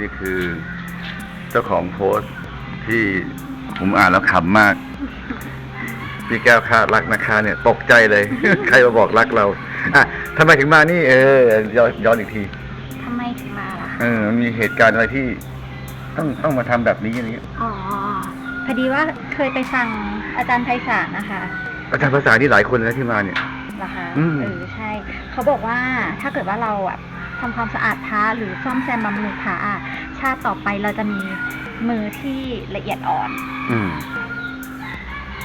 นี่คือเจ้าของโพสต์ที่ผมอ่านแล้วขำมาก พี่แก้วคาดรักนะคะเนี่ย ตกใจเลย ใครมาบอกรักเรา อะทำไมถึงมานี่ เออย้อนย้อนอีกทีทำไมถึงมาล่ะ เออมันมีเหตุการณ์อะไรที่ ต้องต้องมาทำแบบนี้อย่างนี้อ๋อ พอดีว่าเคยไปฟังอาจารย์ไพศาลนะคะอาจารย์ภาษาที่หลายคนนะที่มาเนี่ย เหรอคะ อืม เออ ใช่ เขาบอกว่าถ้าเกิดว่าเราอะ ทำความสะอาดพระหรือซ่อมแซมบำรุงพระอะชาติต่อไปเราจะมีมือที่ละเอียดอ่อน อืม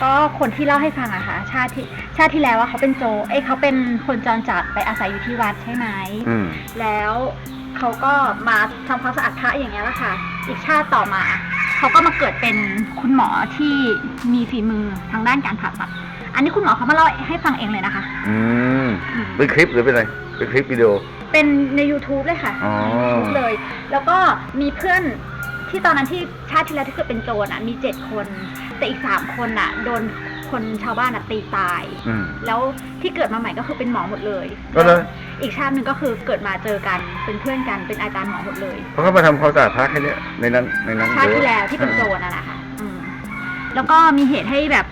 ก็คนที่เล่าให้ฟังอะค่ะ ชาติที่ชาติที่แล้วว่าเขาเป็นโจเอ้ยเขาเป็นคนจรจัดไปอาศัยอยู่ที่วัดใช่ไหม อืม แล้วเขาก็มาทำความสะอาดพระอย่างเงี้ยแหละค่ะ อีกชาติต่อมา เขาก็มาเกิดเป็นคุณหมอที่มีฝีมือทางด้านการผ่าตัด อันนี้คุณหมอเขามาเล่าให้ฟังเองเลยนะคะ อืมอืม เป็นคลิปหรือเป็นอะไร เป็นคลิปวิดีโอ เป็นใน YouTube เลยค่ะอ๋อ ใน YouTube เลย แล้วก็มีเพื่อนที่ตอนนั้นที่ชาติที่แล้วที่เกิดเป็นโจรอะมีเจ็ดคน แต่อีกสามคนอะ โดนคนชาวบ้านอะตีตาย อืม แล้วที่เกิดมาใหม่ก็คือเป็นหมอหมดเลย ก็เลย อีกชาติหนึ่งก็คือเกิดมาเจอกันเป็นเพื่อนกันเป็นอาจารย์หมอหมดเลย เพราะเขามาทำความสะอาดพระแค่เนี้ยในนั้นในนั้นชาติหรือที่แล้วที่เป็นโจรน่ะนะคะอืมแล้วก็มีเหตุให้แบบ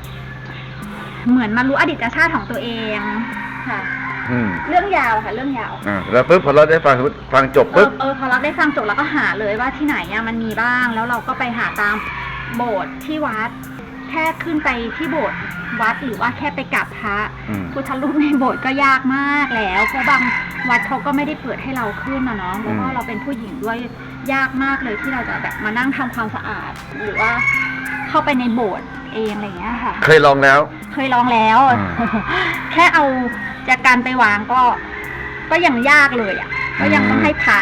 เหมือนมารู้อดีตชาติของตัวเอง ค่ะ อืมเรื่องยาวค่ะ เรื่องยาว อ่าแล้วปุ๊บพอเราได้ฟังฟังจบเอปุ๊อบ เออพอเราได้ฟังจบเราก็หาเลยว่าที่ไหนอะมันมีบ้าง แล้วเราก็ไปหาตามโบสถ์ที่วัด แค่ขึ้นไปที่โบสถ์วัดหรือว่าแค่ไปกราบพระอืม พุทธรูปในโบสถ์ก็ยากมากแล้วเพราะบางวัดเขาก็ไม่ได้เปิดให้เราขึ้นนะเนาะเพราะว่าอืม เราเป็นผู้หญิงด้วยยากมากเลยที่เราจะแบบมานั่งทำความสะอาด หรือว่าเข้าไปในโบสถ์เองอะไรอย่างเงี้ยค่ะ เคยลองแล้ว เคยลองแล้ว อืม แค่เอา จากการไปวางก็ ก็ยังยากเลยอะ ก็ยังต้องอืมให้พระ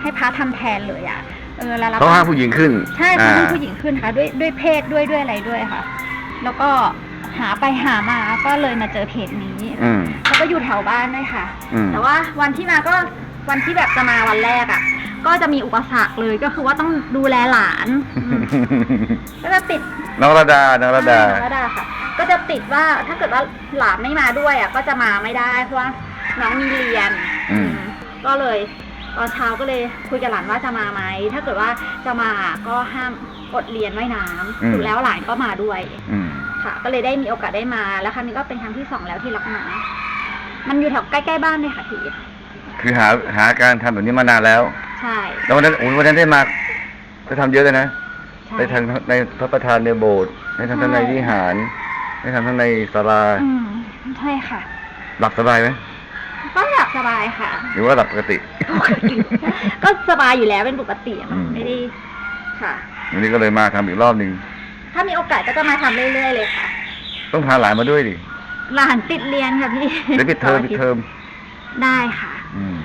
ให้พระทำแทนเลยอะ เออแล้วเราเขาห้ามผู้หญิงขึ้น ใช่เขาอ่าให้ผู้หญิงขึ้นค่ะ ด้วยด้วยเพศด้วยด้วยอะไรด้วยค่ะ แล้วก็หาไปหามาก็เลยมาเจอเพจนี้อืมแล้วก็อยู่แถวบ้านด้วยค่ะอืมแต่ว่าวันที่มาก็วันที่แบบจะมาวันแรกอะ ก็จะมีอุปสรรคเลยก็คือว่าต้องดูแลหลานอืมก็จะติดน้องระดาน้องระดาใช่น้องระดาค่ะ ก็จะติดว่าถ้าเกิดว่าหลานไม่มาด้วยอะก็จะมาไม่ได้เพราะว่าน้องมีเรียนอืมอืม ก็เลยตอนเช้าก็เลยคุยกับหลานว่าจะมาไหมถ้าเกิดว่าจะมาก็ห้ามอดเรียนว่ายน้ำสุดแล้วหลานก็มาด้วย อืม ค่ะ ก็เลยได้มีโอกาสได้มา แล้วครั้งนี้ก็เป็นครั้งที่สองแล้วที่รับมามันอยู่แถวใกล้ๆบ้านเลยค่ะพี่คือหาหาการทำแบบนี้มานานแล้ว ใช่แล้ววันนั้นโอ้ยวันนั้นได้มาก็ทำเยอะเลยนะ ใช่ ได้ทำในพระประธานในโบสถ์ได้ทำทั้งในวิหาร ได้ทำทั้งในศาลาอืมใช่ค่ะ หลับสบายไหมก็หลับสบายค่ะ หรือว่าหลับปกติ ปกติ ก็สบายอยู่แล้วเป็นปกติอะมันอืม ไม่ได้ค่ะ วันนี้ก็เลยมาทำอีกรอบหนึ่งถ้ามีโอกาสก็จะมาทำเรื่อยๆเลยค่ะ ต้องพาหลานมาด้วยดิหลานติดเรียนค่ะพี่เดี๋ยวปิดเทอมปิดเทอมได้ค่ะ อืม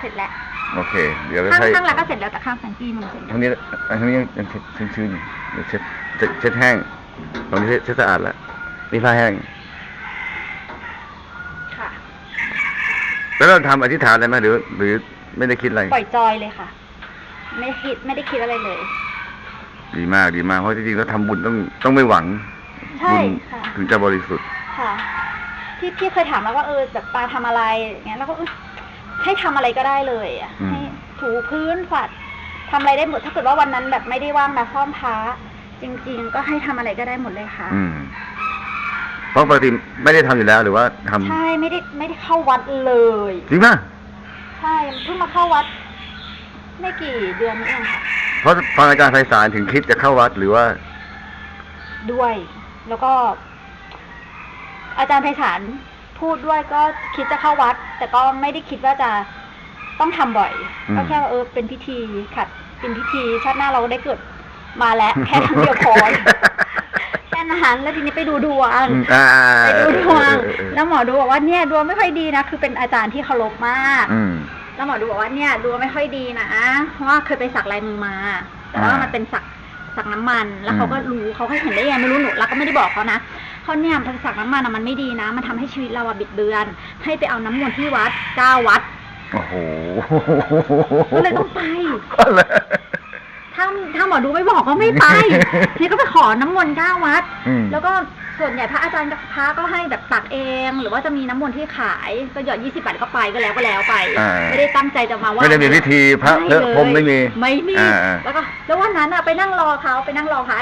เสร็จแล้วโอเค เดี๋ยวเราข้างให้ข้างหลังก็เสร็จแล้วแต่ข้างแฟนจี้มันเสร็จแล้วทั้งนี้ทั้งนี้ยังชื้นๆอยู่เดี๋ยวเช็ดเช็ดเช็ดแห้ง ตรงนี้เช็ดสะอาดแล้วนี่ผ้าแห้ง ค่ะ แล้วเราทำอธิษฐานอะไรไหมหรือ หรือไม่ได้คิดอะไร ปล่อยจอยเลยค่ะ ไม่คิดไม่ได้คิดอะไรเลย ดีมากดีมากเพราะจริงๆแล้วทำบุญต้องต้องไม่หวังใช่บุญค่ะ ถึงจะบริสุทธิ์ ค่ะ พี่พี่เคยถามแล้วว่าเออแบบปาทำอะไรอย่างเงี้ยแล้วก็เออให้ทำอะไรก็ได้เลยอะอืม ให้ถูพื้นฝัดทำอะไรได้หมดถ้าเกิดว่าวันนั้นแบบไม่ได้ว่างมาซ่อมพระ จริง ๆ ก็ให้ทำอะไรก็ได้หมดเลยค่ะ อืมเพราะปกติไม่ได้ทำอยู่แล้วหรือว่าทำใช่ไม่ได้ไม่ได้เข้าวัดเลย จริงป่ะใช่เพิ่งมาเข้าวัด ไม่กี่เดือนนี้เองค่ะ เพราะฟังอาจารย์ไพศาลถึงคิดจะเข้าวัดหรือว่า ด้วย แล้วก็ อาจารย์ไพศาลพูดด้วยก็คิดจะเข้าวัด แต่ก็ไม่ได้คิดว่าจะต้องทำบ่อย อืม ก็แค่ว่าเออเป็นพิธีขัดเป็นพิธีชาติหน้าเราได้เกิด มาแล้วแค่ครั้งเดียวพอแค่นั้นแล้วทีนี้ไปดูดวงอืมอ่าไปดูดวงเออเออเออแล้วหมอดูบอกว่าเนี่ยดวงไม่ค่อยดีนะ คือเป็นอาจารย์ที่เคารพมากอืมแล้วหมอดูบอกว่าเนี่ยดวงไม่ค่อยดีนะเพราะว่าเคยไปสักลายมือมา แต่ว่าอ่ามัมันเป็นสักสักน้ำมัน แล้วอืมเขาก็รู้เขาก็เห็นได้ยังไม่รู้หนูเราก็ไม่ได้บอกเขานะเขาเนี่ยมันสักน้ำมันอะมันไม่ดีนะ มันทำให้ชีวิตเราอะบิดเบือน ให้ไปเอาน้ำมนต์ที่วัดเก้าวัดโอ้โหก็เลยต้องไปก็เลย ถ้าถ้าหมอดูไม่บอกก็ไม่ไป นี่ก็ไปขอน้ำมนต์เก้าวัด อืม แล้วก็ส่วนใหญ่พระอาจารย์กับพระก็ให้แบบตักเอง หรือว่าจะมีน้ำมนต์ที่ขายก็หยอดยี่สิบบาทก็ไปก็แล้วก็แล้วไป อ่า ไม่ได้ตั้งใจจะมาว่า ไม่ได้มีพิธีพระเพลระยพรหมไม่มี ไม่มีอ่าอ่าแล้วก็แล้ววันนั้นอะไปนั่งรอเขาไปนั่งรอพระ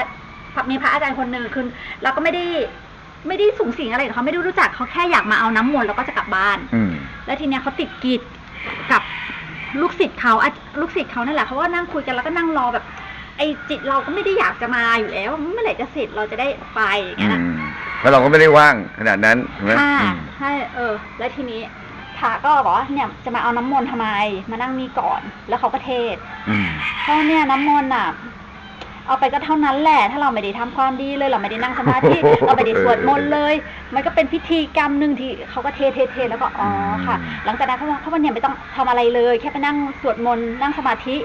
มีพระอาจารย์คนหนึ่งคือเราก็ไม่ได้ไม่ได้สูงสิงอะไรกับเขาไม่ได้รู้จักเขาแค่อยากมาเอาน้ำมนต์แล้วก็จะกลับบ้าน อืม แล้วทีเนี้ยเขาติดกิจกับ ลูกศิษย์เขาอะลูกศิษย์เขานั่นแหละเขาก็นั่งคุยกันแล้วก็นั่งรอแบบ ไอ้จิตเราก็ไม่ได้อยากจะมาอยู่แล้วเมื่อไหร่จะเสร็จเราจะได้ไปอย่างอืเงี้ยนะมแล้วเราก็ไม่ได้ว่างขนาดนั้นใช่ไหมค่ะอืมใช่เออ แล้วทีนี้พระก็บอกว่าเนี่ยจะมาเอาน้ำมนต์ทำไม มานั่งนี่ก่อน แล้วเขาก็เทศน์อืมเพราะเนี่ยน้ำมนต์อะ เอาไปก็เท่านั้นแหละ ถ้าเราไม่ได้ทำความดีเลยเราไม่ได้นั่งสมาธิเราไม่ได้สวดมนต์เลย มันก็เป็นพิธีกรรมหนึ่งที่เขาก็เทเทเทแล้วก็อ๋อค่ะ หลังจากนั้นเขาบอกเขาบอกเนี่ยไม่ต้องทำอะไรเลย แค่ไปนั่งสวดมนต์นั่งสมาธิ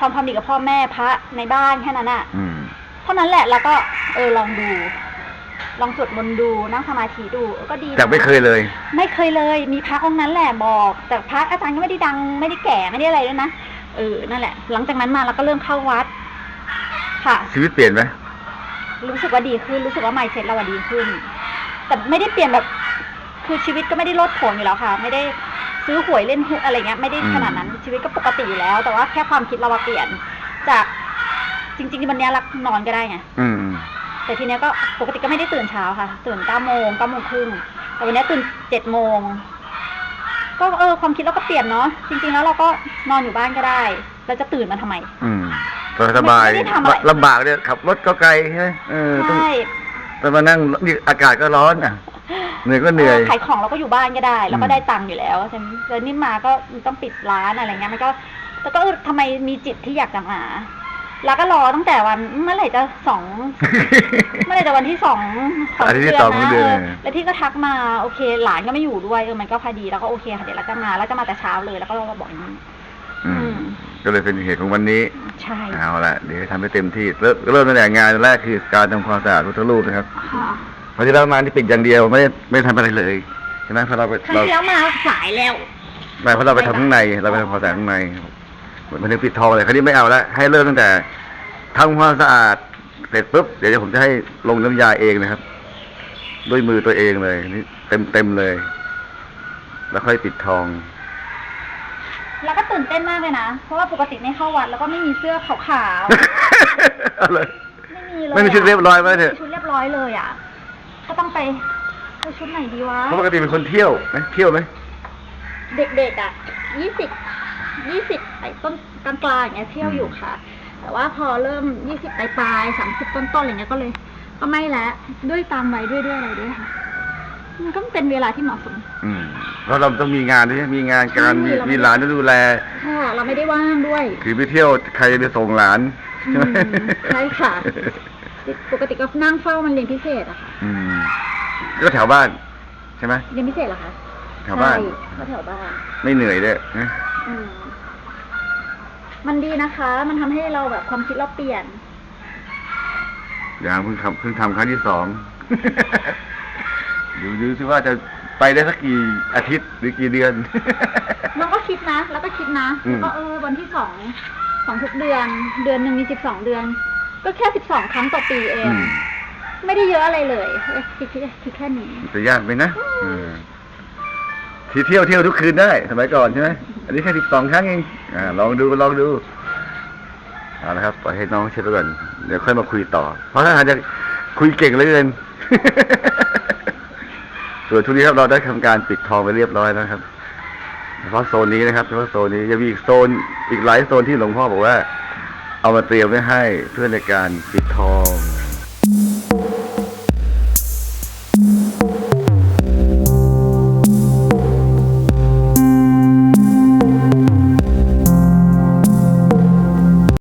ทำความดีกับพ่อแม่พระในบ้านแค่นั้นอะอืมเท่านั้นแหละแล้วก็เออลองดูลองสวดมนต์ดูนั่งสมาธิดูก็ดีนะแต่ไม่เคยเลย ไม่เคยเลย มีพระองค์นั้นแหละบอก แต่พระอาจารย์ก็ไม่ได้ดังไม่ได้แก่ไม่ได้อะไรด้วยนะเออนั่นแหละ หลังจากนั้นมาเราก็เริ่มเข้าวัด ค่ะ ชีวิตเปลี่ยนไหมรู้สึกว่าดีขึ้น รู้สึกว่าไมเซ็ตเราอะดีขึ้น แต่ไม่ได้เปลี่ยนแบบ คือชีวิตก็ไม่ได้ลดผลอยู่แล้วค่ะ ไม่ได้ซื้อหวยเล่นหุ้นอะไรเงี้ย ไม่ได้ขนาดนั้น ชีวิตก็ปกติอยู่แล้ว แต่ว่าแค่ความคิดเราอะเปลี่ยน จากจริงๆวันเนี้ยรักนอนก็ได้ไง อืม แต่ทีเนี้ยก็ปกติก็ไม่ได้ตื่นเช้าค่ะ ตื่นเก้าโมงเก้าโมงครึ่งแต่วันเนี้ยตื่นเจ็ดโมงก็เออความคิดเราก็เปลี่ยนเนาะจริง ๆ แล้วเราก็นอนอยู่บ้านก็ได้เราจะตื่นมาทำไม อืม ก็สบายไม่ได้ทำอะไร ลำบากเนี่ยขับรถก็ไกลใช่ไหมเออต้อง ใช่ต้องมานั่งนี่อากาศก็ร้อนอะ เหนื่อยก็เหนื่อย ขายของเราก็อยู่บ้านก็ได้เราก็อืม ได้ตังค์อยู่แล้วใช่ไหมแล้วนี่มาก็ต้องปิดร้านอะไรเงี้ยมันก็แล้วก็เออทำไมมีจิตที่อยากจะมา แล้วก็รอตั้งแต่วันเมื่อไหร่จะสอง เมื่อไหร่จะวันที่สองของอาทิตย์ที่เดือนสองของนะเดืเออนอแล้วพี่ก็ทักมาโอเค หลานก็ไม่อยู่ด้วยเออมันก็พอดีแล้วก็โอเคค่ะเดี๋ยวเราจะมาแล้วจะมาแต่เช้าเลยแล้วก็เราบอกอย่างนี้อือืมม ก็เลยเป็นเหตุของวันนี้ ใช่ เอาละเดี๋ยวทำให้เต็มที่เริ่มเริ่มตั้งแต่งานแรกคือการทำความสะอาดพุทธรูปนะครับค่ะเพราะที่เรามาที่ปิดอย่างเดียวไม่ได้ไม่ได้ทำอะไรเลยใช่ไหมเพราะเราไปครั้งเราที่แล้วมาสายแล้ว ไม่เพราะเราไปทำข้างในเราไปทำความสะอาดข้างในมันถึงปิดทองเลยคราวนี้ไม่เอาละให้เริ่มตั้งแต่ทำความสะอาดเสร็จปุ๊บเดี๋ยวผมจะให้ลงน้ำยาเองนะครับ ด้วยมือตัวเองเลยนี่เต็มเต็มๆเลย แล้วค่อยปิดทอง แล้วก็ตื่นเต้นมากเลยนะ เพราะว่าปกติไม่เข้าวัดแล้วก็ไม่มีเสื้อขาวเอาเลยๆไม่มีเลยไม่มีชุดเรียบร้อยไหมเถอะไชุดเรียบร้อยเลยอะ ก็ต้องไปเอาชุดไหนดีวะเพราะปกติเป็นคนเที่ยวไหมเที่ยวไหมเด็กๆอะยี่สิบยี่สิบไอ้ต้นกลางๆอย่างเงี้ยเที่ยวอยู่ค่ะ แต่ว่าพอเริ่มยี่สิบปลายๆสามสิบต้นๆอะไรเงี้ยก็เลย ก็ไม่แล้วด้วยตามวัยด้วยด้วยอะไรด้วยค่ะ มันก็เป็นเวลาที่เหมาะสม อืมเพราะเราต้องมีงานด้วยมีงานการมีใช่เราไม่มีหลานต้องดูแล ค่ะเราไม่ได้ว่างด้วย คือไปเที่ยวใครจะไปส่งหลานอืมใช่ค่ะ ปกติก็นั่งเฝ้ามันเรียนพิเศษอะค่ะอืมก็แถวบ้าน ใช่ไหมเรียนพิเศษเหรอคะแถวบ้าน ใช่ก็แถวบ้านไม่เหนื่อยด้วยนะอืมมันดีนะคะ มันทำให้เราแบบความคิดเราเปลี่ยน อย่างเพิ่งทำเพิ่งทำครั้งที่สอง ดูดูซิว่าจะไปได้สักกี่อาทิตย์หรือกี่เดือนน้องก็คิดนะ แล้วก็คิดนะอืม แล้วก็เออวันที่สองของทุกเดือน เดือนหนึ่งมีสิบสองเดือน ก็แค่สิบสองครั้งต่อปีเอง อืมไม่ได้เยอะอะไรเลยเอ้ยคิดคิดคิดแค่นี้ จะยากไหมนะเออที่เที่ยวเที่ยวทุกคืนได้สมัยก่อนใช่ไหมอันนี้แค่สิบสองครั้งเองอ่าลองดูลองดูเอาละครับปล่อยให้น้องเช็ดไว้ก่อนเดี๋ยวค่อยมาคุยต่อ เพราะถ้าอาจจะคุยเก่งเหลยเกิน ส่วนช่วงนี้ครับเราได้ทำการปิดทองไปเรียบร้อยแล้วครับเฉพาะโซนนี้นะครับเฉพาะโซนนี้จะมีอีกโซนอีกหลายโซนที่หลวงพ่อบอกว่า เอามาเตรียมไว้ให้เพื่อในการปิดทอง